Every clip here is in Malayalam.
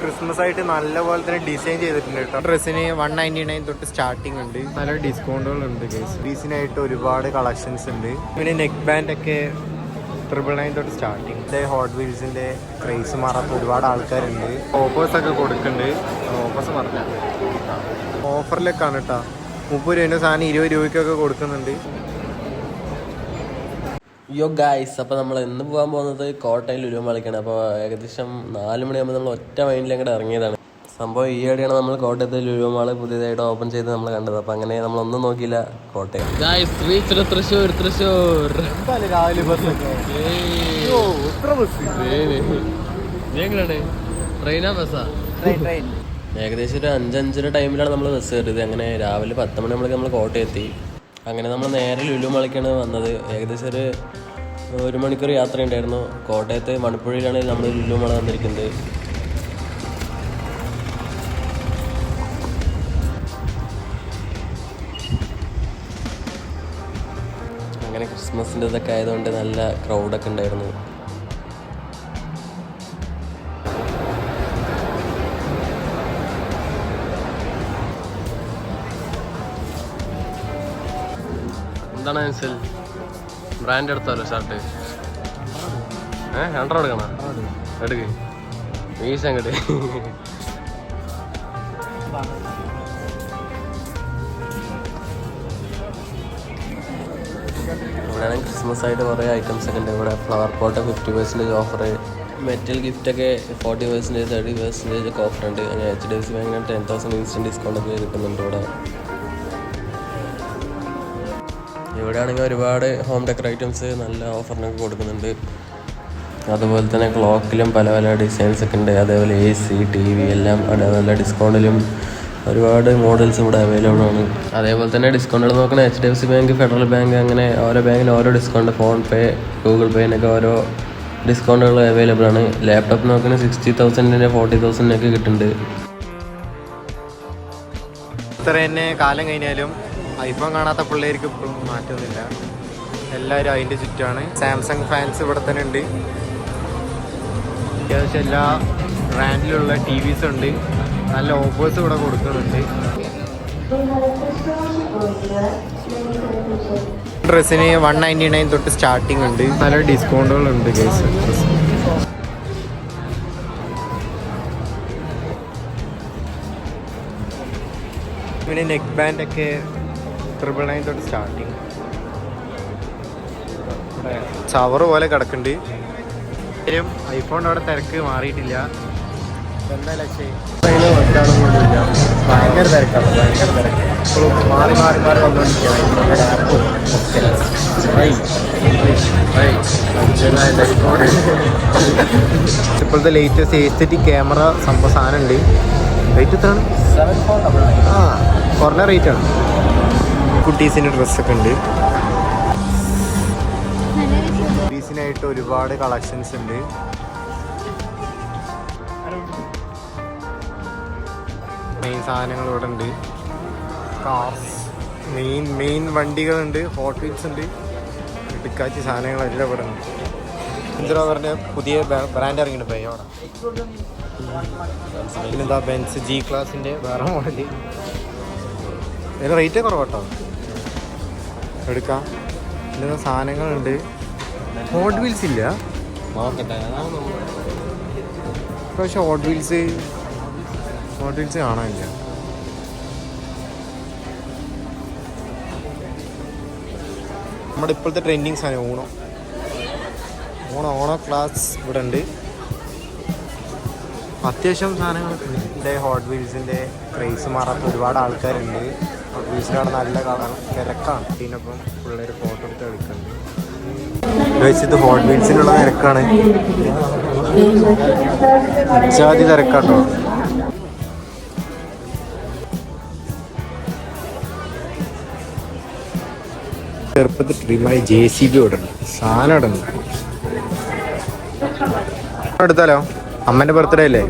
ക്രിസ്മസ് ആയിട്ട് നല്ലപോലെ തന്നെ ഡിസൈൻ ചെയ്തിട്ടുണ്ട് കേട്ടോ. ഡ്രസ്സിന് വൺ നയന്റി നയൻ തൊട്ട് സ്റ്റാർട്ടിംഗ് ഉണ്ട്. നല്ല ഡിസ്കൗണ്ടുകൾ ഉണ്ട് ഡീസിനായിട്ട് ഒരുപാട് കളക്ഷൻസ് ഉണ്ട്. പിന്നെ നെക്ക് ബാൻഡ് ഒക്കെ ട്രിപ്പിൾ നയൻ തൊട്ട് സ്റ്റാർട്ടിംഗ് ഇതേ ഹോട്ട് വീൽസിന്റെ ക്രൈസ് മാറാത്ത ഒരുപാട് ആൾക്കാരുണ്ട്. ഓഫേഴ്സ് ഒക്കെ കൊടുക്കുന്നുണ്ട് ഓഫേഴ്സ് പറഞ്ഞ. ഓഫറിലൊക്കെയാണ് കേട്ടോ. മുപ്പത് രൂപേന്റെ സാധനം ഇരുപത് രൂപയ്ക്കൊക്കെ കൊടുക്കുന്നുണ്ട്. യോ ഗായ്സ് അപ്പോൾ നമ്മൾ എന്ന് പോകാൻ പോകുന്നത് കോട്ടയം ലുലു മളിക്കാണ് അപ്പോൾ ഏകദേശം നാല് മണിയാകുമ്പോൾ നമ്മൾ ഒറ്റ മൈൻഡിൽ അങ്ങോട്ട് ഇറങ്ങിയതാണ്. സംഭവം ഈയിടെയാണ് നമ്മൾ കോട്ടയത്ത് ലുലു മാൾ പുതിയതായിട്ട് ഓപ്പൺ ചെയ്ത് നമ്മൾ കണ്ടത്. അപ്പോൾ അങ്ങനെ നമ്മളൊന്നും നോക്കിയില്ല കോട്ടയം. ഗായ്സ് റീച്ച് തൃശ്ശൂർ തൃശ്ശൂർ രാവിലെ ബസ്സൊക്കെ എങ്ങനെയാണ്? ട്രെയിനാ ബസ്സാ ഏകദേശം ഒരു അഞ്ചഞ്ചര ടൈമിലാണ് നമ്മൾ ബസ് കയറിയത്. അങ്ങനെ രാവിലെ പത്ത് മണി നമ്മൾ നമ്മൾ കോട്ടയെത്തി അങ്ങനെ നമ്മൾ നേരെ ലുലു മളിക്കാണ് വന്നത്. ഏകദേശം ഒരു ഒരു മണിക്കൂർ യാത്ര ഉണ്ടായിരുന്നു കോട്ടയത്ത് മണപ്പുഴയിലാണ് നമ്മൾ ലുലു മണ വന്നിരിക്കുന്നത്. അങ്ങനെ ക്രിസ്മസിന്റെ ഇതൊക്കെ ആയതുകൊണ്ട് നല്ല ക്രൗഡൊക്കെ ഉണ്ടായിരുന്നു. എന്താണ് അൻസൽ? ബ്രാൻഡ് എടുത്താലോ ഷർട്ട് ഏ ഹൺഡ്രഡ് എടുക്കണ? എടുക്ക്. വീശ അങ്ങോട്ട്. ഇവിടെയാണെങ്കിൽ ക്രിസ്മസ് ആയിട്ട് കുറേ ഐറ്റംസ് ഒക്കെ ഉണ്ട്. ഇവിടെ flower pot fifty percentage offer metal gift ഒക്കെ ഫോർട്ടി പെർസെന്റേജ് തേർട്ടി പെർസെന്റേജ് ഒക്കെ ഓഫർ ഉണ്ട്. എച്ച് ഡി എഫ് സി ബാങ്കിന് ടെൻ തൗസൻഡ് ഇൻസ്റ്റന്റ് ഡിസ്കൗണ്ട് ഒക്കെ കിട്ടുന്നുണ്ട് ഇവിടെ. ഇവിടെയാണെങ്കിൽ ഒരുപാട് ഹോം ഡെക്കർ ഐറ്റംസ് നല്ല ഓഫറിനൊക്കെ കൊടുക്കുന്നുണ്ട്. അതുപോലെ തന്നെ ക്ലോക്കിലും പല പല ഡിസൈൻസ് ഒക്കെ ഉണ്ട്. അതേപോലെ എ സി ടി വി എല്ലാം നല്ല ഡിസ്കൗണ്ടിലും ഒരുപാട് മോഡൽസ് ഇവിടെ അവൈലബിൾ ആണ്. അതേപോലെ തന്നെ ഡിസ്കൗണ്ടുകൾ നോക്കണേ H D F C bank federal bank അങ്ങനെ ഓരോ ബാങ്കിന് ഓരോ ഡിസ്കൗണ്ട് ഫോൺ പേ ഗൂഗിൾ പേനൊക്കെ ഓരോ ഡിസ്കൗണ്ടുകൾ അവൈലബിൾ ആണ്. ലാപ്ടോപ്പ് നോക്കണ സിക്സ്റ്റി തൗസൻഡിന്റെ ഫോർട്ടി തൗസൻഡിനൊക്കെ കിട്ടുന്നുണ്ട്. ഇത്ര തന്നെ കാലം കഴിഞ്ഞാലും ഐഫോൺ കാണാത്ത പിള്ളേർക്ക് ഇപ്പോഴും മാറ്റമൊന്നുമില്ല എല്ലാവരും അതിന്റെ ചുറ്റാണ്. സാംസങ് ഫാൻസ് ഇവിടെ തന്നെ ഉണ്ട്. അത്യാവശ്യം എല്ലാ ബ്രാൻഡിലുള്ള ടി വിസ് ഉണ്ട്. നല്ല ഓഫേഴ്സ് ഇവിടെ കൊടുക്കുന്നുണ്ട്. ഡ്രസ്സിന് വൺ നയന്റി നയൻ തൊട്ട് സ്റ്റാർട്ടിംഗ് ഉണ്ട്. നല്ല ഡിസ്കൗണ്ടുകളുണ്ട് കേസ് പിന്നെ നെക്ക് ബാൻഡ് ഒക്കെ ട്രിപ്പിൾ നയൻ തൊട്ട് സ്റ്റാർട്ടിങ് ചവറ് പോലെ കിടക്കുന്നുണ്ട്. ഇത്രയും ഐഫോൺ അവിടെ തിരക്ക് മാറിയിട്ടില്ല. എന്താ ലക്ഷ്യം ഭയങ്കര തിരക്കാണ് ഭയങ്കര തിരക്ക്. ഇപ്പോഴും മാറി മാറി മാറി വന്നുകൊണ്ടിരിക്കുകയാണ് ഇപ്പോഴത്തെ ലേറ്റസ്റ്റ് എസ്തെറ്റിക് ക്യാമറ സംഭവ സാധനം ഉണ്ട് റേറ്റ് എത്രയാണ് ആ കുറഞ്ഞ റേറ്റ് ആണ്. കുട്ടീസിന്റെ ഡ്രസ്സൊക്കെ ഉണ്ട്. കുട്ടീസിനായിട്ട് ഒരുപാട് കളക്ഷൻസ് ഉണ്ട്. മെയിൻ സാധനങ്ങൾ ഇവിടെ ഉണ്ട്. കാർസ് മെയിൻ മെയിൻ വണ്ടികളുണ്ട് ഹോട്ട് വീൽസ് ഉണ്ട്. പിക്കാച്ചി സാധനങ്ങളെല്ലാം ഇവിടെ ഉണ്ട്. പറഞ്ഞ? പുതിയ ബ്രാൻഡ് ഇറങ്ങിയിട്ട് പോയി അവിടെ. പിന്നെന്താ ബെൻസ് ജി ക്ലാസിന്റെ വേറെ മോഡൽ ഇതിന് റേറ്റ് കുറവാട്ടോ. എടുക്കാം. പിന്നെ സാധനങ്ങളുണ്ട്. ഹോട്ട് വീൽസ് ഇല്ല? പക്ഷെ ഹോട്ട് വീൽസ് ഹോട്ട് വീൽസ് കാണാനില്ല. നമ്മുടെ ഇപ്പോഴത്തെ ട്രെൻഡിങ് സാധനം ഓണം ഓണോ ഓണോ ക്ലാസ് ഇവിടെ ഉണ്ട്. അത്യാവശ്യം സാധനങ്ങളൊക്കെ ഉണ്ട്. ഇതിന്റെ ഹോട്ട് വീൽസിന്റെ ക്രൈസ് മാറാത്ത ഒരുപാട് ആൾക്കാരുണ്ട്. വീൽസിലാണ് നല്ല കളർ തിരക്കാണ്. ഇതിനൊപ്പം പിള്ളേർ ഫോട്ടോ എടുത്ത് കളിക്കുന്നുണ്ട്. ഇത് ഹോട്ട് വീൽസിനുള്ള തിരക്കാണ്. ജാതി തിരക്കാട്ടോ. ചെറുപ്പത്തിൽ ട്രീമായി ജെ സി ബി ഓടണം സാധനം ഇവിടെ എടുത്താലോ? അമ്മന്റെ ബർത്ത്ഡേ അല്ലേ?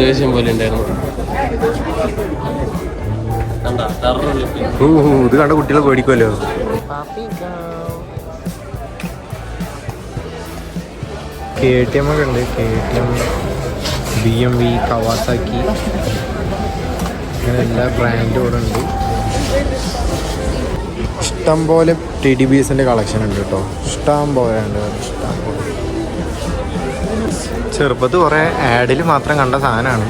ദേഷ്യം പോലെ ഉണ്ടായിരുന്നു. ഇത് കണ്ട കുട്ടികളെ പേടിക്കുമല്ലോ കെ ടി എം ഒക്കെ ഉണ്ട്. K T M B M V Kawasaki അങ്ങനെ എല്ലാ ബ്രാൻഡും ഇവിടെ ഉണ്ട്. ഇഷ്ടം പോലെ ടി ഡി ബി എസിന്റെ കളക്ഷൻ ഉണ്ട് കേട്ടോ. ഇഷ്ടം പോലെ ഉണ്ട് ഇഷ്ടം പോലെ. ചെറുപ്പത്ത് കുറേ ആഡിൽ മാത്രം കണ്ട സാധനമാണ്.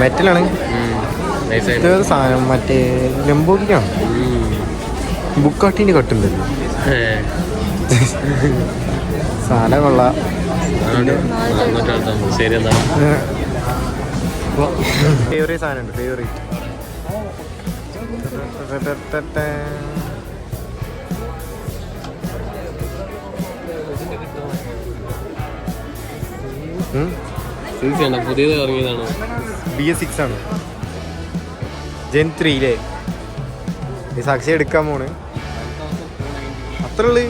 മെറ്റലാണ് സാധനം. മറ്റേ ലെമ്പോക്കിക്കാണ് ബുക്കാട്ടിന്റെ കട്ടുണ്ടല്ലോ സാധനം കൊള്ളാം. ശരി എന്നാ. ഫേവറേറ്റ് സാധനമുണ്ട് ഫേവറേറ്റ് പുതിയത് ഇറങ്ങിയതാണ്. ബി എസ് സിക്സ് ആണ്. ജെൻ ത്രീയിലെ സാക്ഷി എടുക്കാൻ പോണ്. അത്ര ഉള്ളു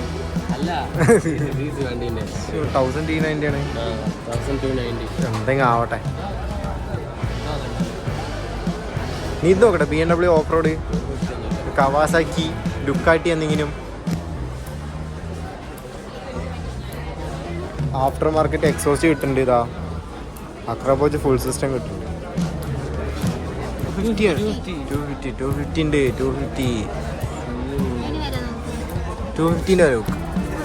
തൗസൻഡ് ടി നയന്റി ആണ്. എന്തെങ്കിലും ആവട്ടെ. നീ ഇത് നോക്കട്ടെ B M W off road Kawasaki Ducati എന്തെങ്കിലും ആഫ്റ്റർ മാർക്കറ്റ് എക്സോസ്റ്റ് കിട്ടുന്നുണ്ട് ഇതാ. അക്രബോച്ച് ഫുൾ സിസ്റ്റം കിട്ടും. ടു ഫിഫ്റ്റി ടു ഫിഫ്റ്റി ഉണ്ട് ടു ഫിഫ്റ്റി ടു ഫിഫ്റ്റീന്റെ വരെ വെക്കും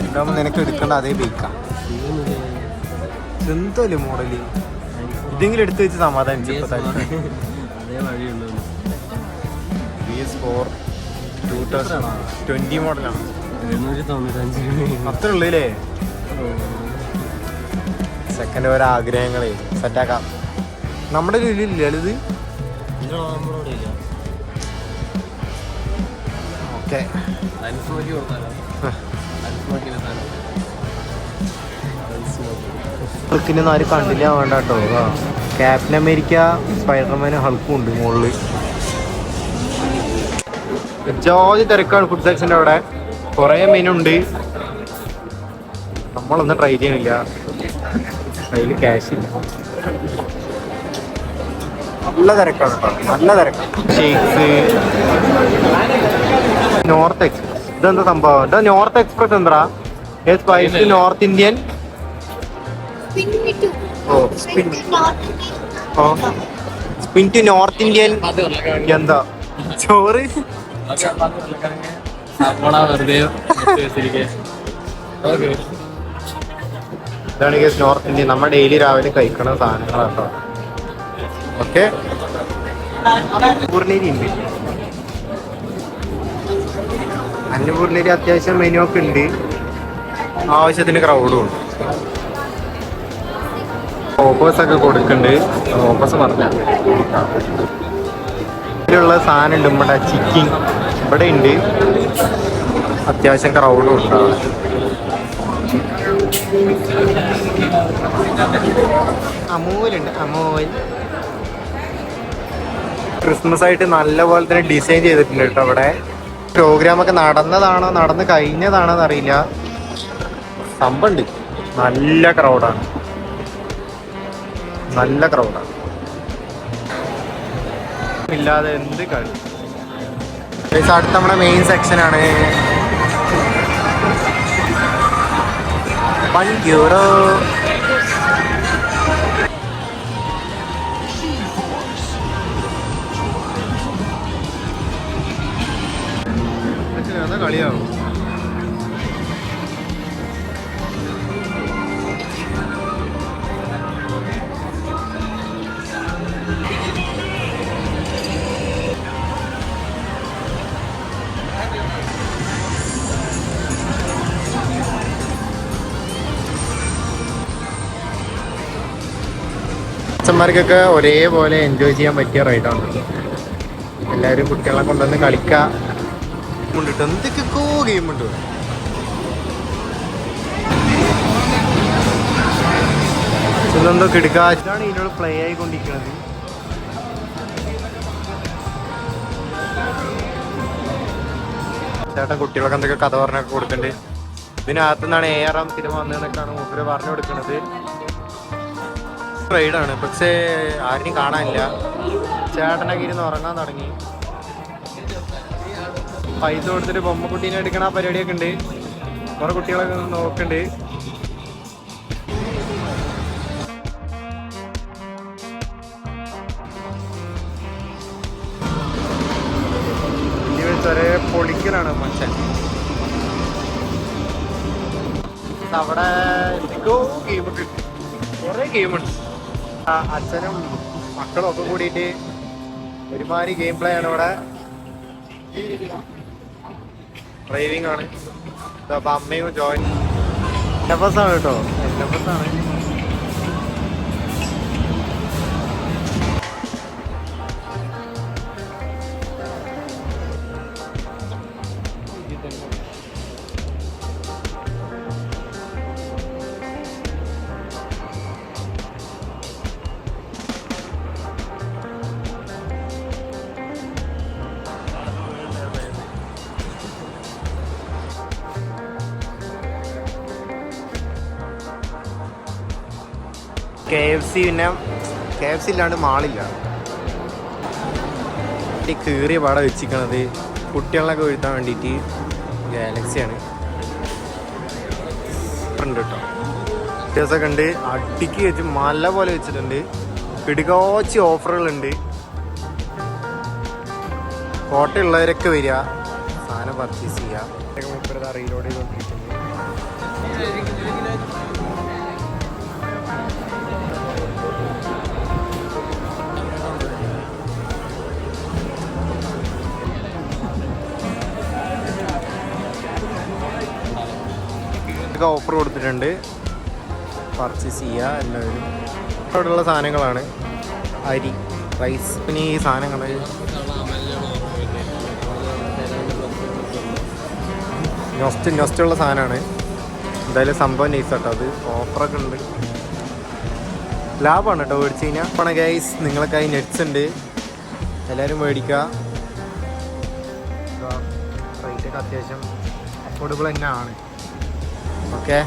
ഇതാകുമ്പോൾ നിനക്ക് എടുക്കേണ്ട അതേ ബൈക്കാം എന്തല്ലേ മോഡൽ ഇതെങ്കിലും എടുത്ത് വെച്ച് സമാധാനിച്ചു B S four two thousand twenty മോഡലാണ് അത്ര അത്ര സെക്കൻഡ് ഓരോ ആഗ്രഹങ്ങളെ സെറ്റാക്കാം. നമ്മുടെ ഒരു ലളിത് ഓക്കെ. ഹൾക്കിനൊന്നും ആരും കണ്ടില്ല വേണ്ട കേട്ടോ ക്യാപ്റ്റൻ അമേരിക്ക സ്പൈഡർമാൻ ഹൾക്കും ഉണ്ട് മുകളിൽ ജോജി തിരക്കാണ് ഫുഡ് സെക്ഷന്റെ അവിടെ. കുറേ മീനുണ്ട്. നമ്മളൊന്നും ട്രൈ ചെയ്യണില്ല. കയ്യിൽ ക്യാഷ് ഇല്ല. നല്ല തിരക്കാണ് നല്ല തിരക്കാണ്. ഷേക്സ് നോർത്ത് എക്സ്പ്രസ് ഇതെന്താ സംഭവം? ഇതാ നോർത്ത് എക്സ്പ്രസ് എന്താ? സ്പൈസ് നോർത്ത് ഇന്ത്യൻ ഓ സ്പിൻ ഓ. സ്പിൻ ടു നോർത്ത് ഇന്ത്യൻ എന്താ? ചോറ്? വെറുതെ. ഇതാണ് ഗസ് നോർത്ത് ഇന്ത്യ നമ്മൾ ഡെയിലി രാവിലെ കഴിക്കണ സാധനങ്ങളാട്ടോ ഓക്കെ? പൂർണേരി ഉണ്ട്. അന്നപൂർണേരി അത്യാവശ്യം മെനു ഒക്കെ ഉണ്ട്. ആവശ്യത്തിന് ക്രൗഡും ഉണ്ട്. ഒക്കെ കൊടുക്കുന്നുണ്ട് ഓഫേഴ്സ് പറഞ്ഞ ഇതിലുള്ള സാധനം ഉണ്ട്. ഇവിടെ ചിക്കിങ് ഇവിടെ ഉണ്ട്. അത്യാവശ്യം ക്രൗഡും ഉണ്ട്. അവിടെ. അമൂലുണ്ട് അമൂൽ. ക്രിസ്മസ് ആയിട്ട് നല്ല പോലെ തന്നെ ഡിസൈൻ ചെയ്തിട്ടുണ്ട് കേട്ടോ അവിടെ. പ്രോഗ്രാം ഒക്കെ നടന്നതാണോ നടന്നു കഴിഞ്ഞതാണോ എന്നറിയില്ല. സംഭവമുണ്ട് നല്ല ക്രൗഡാണ് നല്ല ക്രൗഡാണ് ഇല്ലാതെ എന്ത് കളി അടുത്ത നമ്മുടെ മെയിൻ സെക്ഷനാണ് വൺ യൂറോ അച്ഛന്മാർക്കൊക്കെ ഒരേപോലെ എൻജോയ് ചെയ്യാൻ പറ്റിയ റൈഡാണ് എല്ലാവരും കുട്ടികളെ കൊണ്ടുവന്ന് കളിക്കാം. ഉണ്ട് എന്തൊക്കെയോ ഗെയിം ഉണ്ട്. ഇതെന്തോ കിടക്കാച്ചാണ് ഇതിനോട് പ്ലേ ആയിക്കൊണ്ടിരിക്കുന്നത്. ചേട്ടൻ കുട്ടികൾക്ക് എന്തൊക്കെ കഥ പറഞ്ഞൊക്കെ കൊടുക്കണ്ടേ. ഇതിനകത്തുനിന്നാണ് ഏറാം സിനിമ വന്നതെന്നൊക്കെയാണ് മൂപ്പര് പറഞ്ഞു കൊടുക്കുന്നത് റൈഡാണ് പക്ഷേ ആരും കാണാനില്ല. ചേട്ടനൊക്കെ ഇരുന്ന് ഉറങ്ങാൻ തുടങ്ങി. പൈസ കൊടുത്തിട്ട് ബൊമ്മക്കുട്ടീനെ എടുക്കണ പരിപാടിയൊക്കെ ഉണ്ട്. കുറെ കുട്ടികളൊക്കെ നോക്കണ്ട്. വലിയ ചെറിയ പൊളിക്കലാണ് മച്ചൻ അവിടെ എന്തൊക്കെയോ ഗെയിമൊക്കെ കുറേ ഗെയിമുണ്ട് അച്ഛനും മക്കളും ഒക്കെ കൂടിയിട്ട് ഒരുമാതിരി ഗെയിം പ്ലേ ആണ് ഇവിടെ. ഡ്രൈവിംഗ് ആണ്. അപ്പൊ അമ്മയും ജോയിൻ എൻ എഫ് എസ് ആണ് കേട്ടോ. എൻ എഫ് എസ് ആണ്. എഫ് സി പിന്നെ കെ എഫ് സി ഇല്ലാണ്ട് മാളില്ല. ഈ കീറിയ പാടെ വെച്ചിരിക്കണത് കുട്ടികളൊക്കെ വീഴ്ത്താൻ വേണ്ടിയിട്ട് ഗാലക്സിയാണ് ഉണ്ട് കേട്ടോ. വ്യത്യാസമൊക്കെ ഉണ്ട്. അടിക്ക് വെച്ച് മല പോലെ വെച്ചിട്ടുണ്ട്. പിടികോച്ചി ഓഫറുകളുണ്ട്. കോട്ടയുള്ളവരൊക്കെ വരിക. സാധനം പർച്ചേസ് ചെയ്യുക. മുപ്പത് റീലോഡ് ചെയ്തുകൊണ്ടിരിക്കുന്നത് ഒക്കെ ഓഫർ കൊടുത്തിട്ടുണ്ട്. പർച്ചേസ് ചെയ്യുക എല്ലാവരും. അവിടെയുള്ള സാധനങ്ങളാണ്. അരി റൈസ് പിന്നെ ഈ സാധനങ്ങൾ നൊസ്റ്റ് നൊസ്റ്റുള്ള സാധനമാണ് എന്തായാലും സംഭവം നൈസ് കേട്ടോ അത്. ഓഫറൊക്കെ ഉണ്ട്. ലാഭമാണ് കേട്ടോ മേടിച്ച് കഴിഞ്ഞാൽ പണ ഗൈസ് നിങ്ങളൊക്കെ നെറ്റ്സ് ഉണ്ട്. എല്ലാവരും മേടിക്കുക റേറ്റൊക്കെ അത്യാവശ്യം അഫോർഡബിൾ തന്നെയാണ്. ഓക്കെ.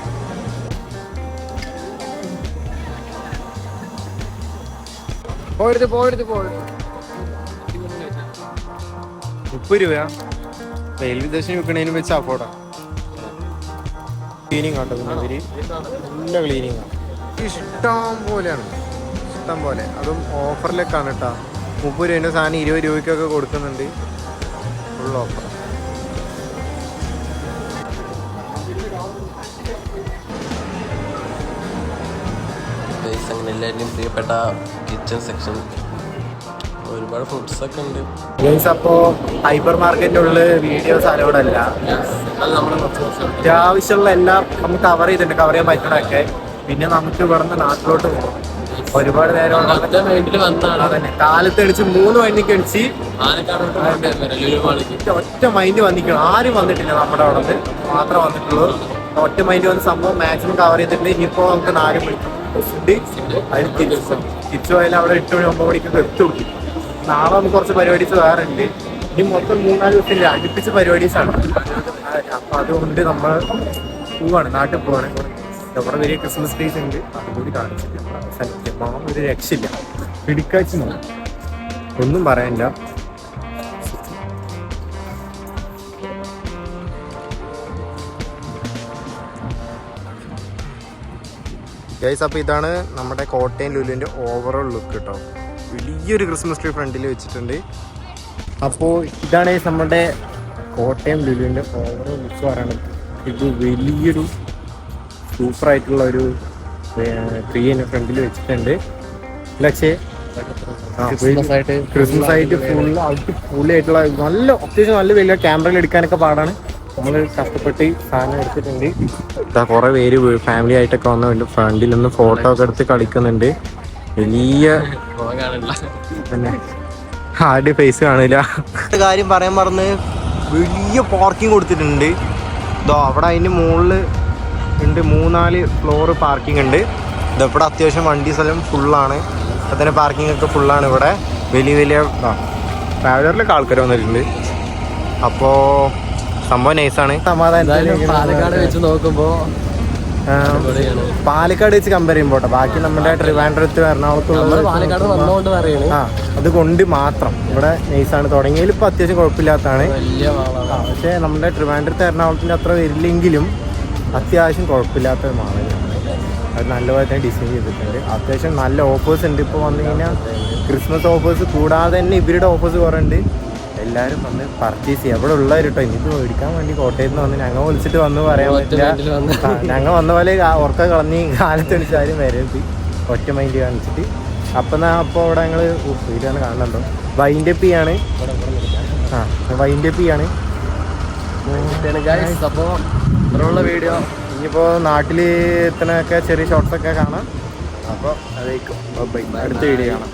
പോയെടുത്ത് പോയെടുത്ത് പോയെടുത്ത് മുപ്പത് രൂപയാ? റെയിൽവേ സ്റ്റേഷൻ വിൽക്കണതിന് വെച്ച് അഫോർഡാ. ക്ലീനിങ് ആട്ടോ പിന്നെ നല്ല ക്ലീനിങ് ഇഷ്ടം പോലെയാണ്. ഇഷ്ടം പോലെ. അതും ഓഫറിലേക്കാണ് കേട്ടോ. മുപ്പത് രൂപേന്റെ സാധനം ഇരുപത് രൂപയ്ക്കൊക്കെ കൊടുക്കുന്നുണ്ട്. ഫുൾ ഓഫർ എല്ലാവരുടെയും പ്രിയപ്പെട്ട കിച്ചൺ സെക്ഷൻ ഒരുപാട് ഫ്രൂട്ട്സ് ഒക്കെ ഉണ്ട്. മീൻസ് അപ്പോ ഹൈപ്പർ മാർക്കറ്റിനുള്ള വീഡിയോസ് അലോഡ് അല്ല. അത് നമ്മൾ അത്യാവശ്യമുള്ള എല്ലാം നമുക്ക് കവർ ചെയ്തിട്ടുണ്ട് കവർ ചെയ്യാൻ പറ്റണൊക്കെ പിന്നെ നമുക്ക് ഇവിടുന്ന് നാട്ടിലോട്ട് പോകാം ഒരുപാട് നേരം അതന്നെ. കാലത്ത് അടിച്ച് മൂന്ന് മണിക്ക്. അടിച്ച് ഒറ്റ മൈൻഡ് വന്നിക്കണം ആരും വന്നിട്ടില്ല നമ്മുടെ അവിടെ നിന്ന് മാത്രമേ വന്നിട്ടുള്ളൂ. ഒറ്റ മൈൻഡ് വന്ന് സംഭവം മാക്സിമം കവർ ചെയ്തിട്ടുണ്ട് ഇനിയിപ്പോ നമുക്ക് നാല് മണിക്ക് അതിന് തിരിച്ചു തിരിച്ചു പോയാൽ അവിടെ എട്ട് മണി ഒമ്പത് മണിക്കൊക്കെ എത്തും നാളെ നമുക്ക് കുറച്ച് പരിപാടീസ് വേറെ ഉണ്ട് ഇനി മൊത്തം മൂന്നാൽ ദിവസം അടുപ്പിച്ച് പരിപാടീസ് ആണ് അപ്പൊ അതുകൊണ്ട് നമ്മൾ പോവാണ് നാട്ടിൽ പോവാണ്. നമ്മുടെ വലിയ ക്രിസ്മസ് ഡേസ് ഉണ്ട്. അതുകൂടി കാണിച്ചിട്ട് സത്യമാം ഒരു രക്ഷയില്ല. പിടിക്കാച്ചു ഒന്നും പറയാനില്ല ഗൈസ് അപ്പോൾ ഇതാണ് നമ്മുടെ കോട്ടയം ലുലുവിന്റെ ഓവറോൾ ലുക്ക് കേട്ടോ വലിയൊരു ക്രിസ്മസ് ട്രീ ഫ്രണ്ടിൽ വെച്ചിട്ടുണ്ട്. അപ്പോൾ ഇതാണ് നമ്മുടെ കോട്ടയം ലുലുവിന്റെ ഓവറോൾ ലുക്ക് പറയുന്നത്. ഇത് വലിയൊരു സൂപ്പർ ആയിട്ടുള്ള ഒരു ട്രീ എന്റെ ഫ്രണ്ടിൽ വെച്ചിട്ടുണ്ട്. പക്ഷേ ക്രിസ്മസ് ആയിട്ട് ഫുൾ അടിപൊളി ആയിട്ടുള്ള നല്ല അത്യാവശ്യം നല്ല വലിയ ക്യാമറയിൽ എടുക്കാനൊക്കെ പാടാണ്. നമ്മൾ കഷ്ടപ്പെട്ട് സാധനം എടുത്തിട്ടുണ്ട്. ഇതാ കുറെ പേര് ഫാമിലി ആയിട്ടൊക്കെ വന്നുണ്ട് ഫ്രണ്ടിൽ നിന്ന് ഫോട്ടോ ഒക്കെ എടുത്ത് കളിക്കുന്നുണ്ട്. വലിയ പിന്നെ ആരുടെ ഫേസ് കാണില്ല. കാര്യം പറയാൻ പറഞ്ഞ് വലിയ പാർക്കിംഗ് കൊടുത്തിട്ടുണ്ട്. ഇതോ അവിടെ അതിന്റെ മുകളിൽ ഉണ്ട് മൂന്നാൽ ഫ്ലോർ പാർക്കിംഗ് ഉണ്ട്. ഇതവിടെ അത്യാവശ്യം വണ്ടി സ്ഥലം ഫുള്ളാണ് തന്നെ പാർക്കിംഗ് ഒക്കെ ഫുള്ളാണ് ഇവിടെ. വലിയ വലിയ ട്രാവലറിലൊക്കെ ആൾക്കാർ വന്നിട്ടുണ്ട്. അപ്പോൾ സംഭവം നൈസാണ്. പാലക്കാട് വെച്ച് നോക്കുമ്പോ പാലക്കാട് വെച്ച് കമ്പയർ ചെയ്യുമ്പോൾ ബാക്കി നമ്മുടെ ട്രിവാൻഡ്രത്ത് എറണാകുളത്ത് ആ അതുകൊണ്ട് മാത്രം. ഇവിടെ നൈസാണ്. തുടങ്ങിയതിൽ ഇപ്പൊ അത്യാവശ്യം കുഴപ്പമില്ലാത്തതാണ്. വലിയ വാളാണ് പക്ഷേ നമ്മുടെ ട്രിവാൻഡ്രത്ത് എറണാകുളത്തിന്റെ അത്ര വരില്ലെങ്കിലും അത്യാവശ്യം കുഴപ്പമില്ലാത്ത മാളാണ് അത് നല്ലപോലെ തന്നെ ഡിസൈൻ ചെയ്തിട്ടുണ്ട്. അത്യാവശ്യം നല്ല ഓഫേഴ്സ് ഉണ്ട്. ഇപ്പോൾ വന്നു കഴിഞ്ഞാൽ ക്രിസ്മസ് ഓഫേഴ്സ് കൂടാതെ തന്നെ ഇവരുടെ ഓഫേഴ്സ് കുറേ ഉണ്ട് എല്ലാവരും വന്ന് പർച്ചേസ് ചെയ്യുക അവിടെ ഉള്ളവർ കേട്ടോ ഇത് മേടിക്കാൻ വേണ്ടി കോട്ടയത്ത് നിന്ന് വന്ന് ഞങ്ങൾ വിളിച്ചിട്ട് വന്ന് പറയാൻ പറ്റില്ല. ഞങ്ങൾ വന്ന പോലെ ഉറക്ക കളഞ്ഞ് കാലത്ത് എണിച്ചാലും വരരുത്. ഒറ്റ മൈൻഡ് കാണിച്ചിട്ട്. അപ്പം എന്നാ അപ്പോൾ അവിടെ ഞങ്ങൾ വീട്ടിലാണ് കാണുന്നുണ്ടോ വൈൻഡപ്പ് ചെയ്യാണ്. ആ വൈൻഡപ്പ് ചെയ്യാണ്. അപ്പോൾ ഇത്രയുള്ള വീഡിയോ ഇനിയിപ്പോൾ നാട്ടിൽ എത്തണൊക്കെ ചെറിയ ഷോർട്സൊക്കെ കാണാം. അപ്പോൾ അതേക്കും ബൈ അടുത്ത വീഡിയോ കാണാം.